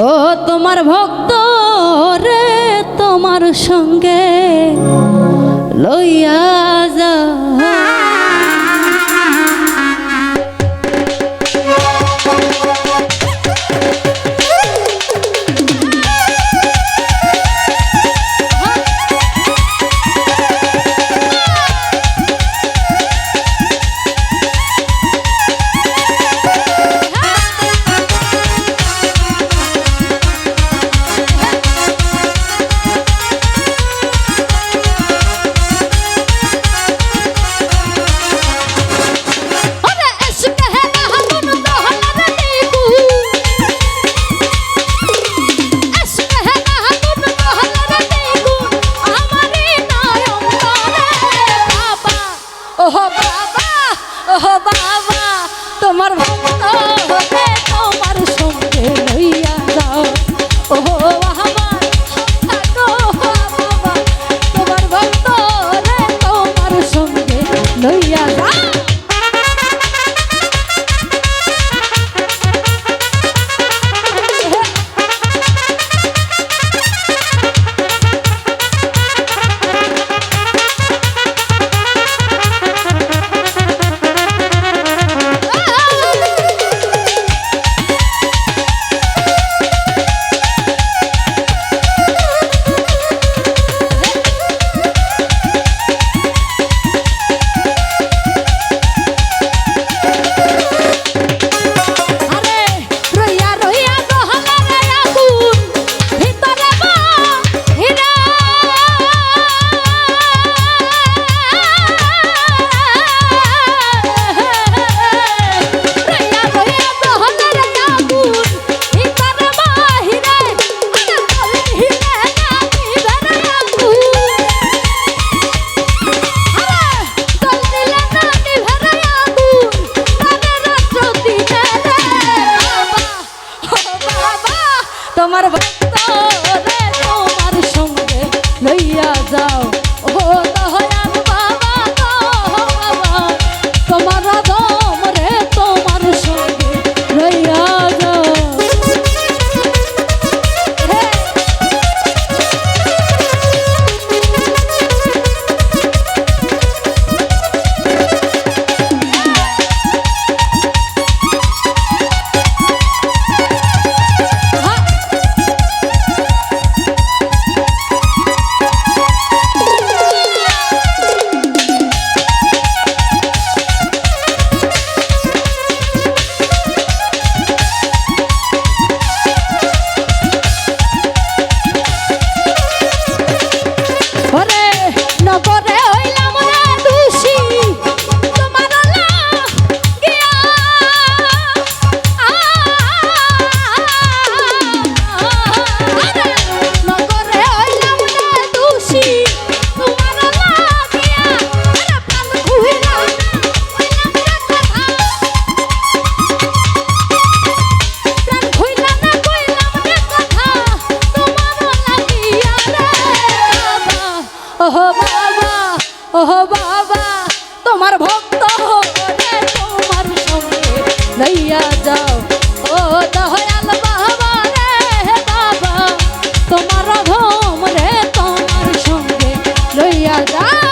ও তোমার ভক্ত রে তোমার সঙ্গে লইয়া Oh, আমার ভক্ত রে তোমার সঙ্গে লইয়া যাও। দিয়া যা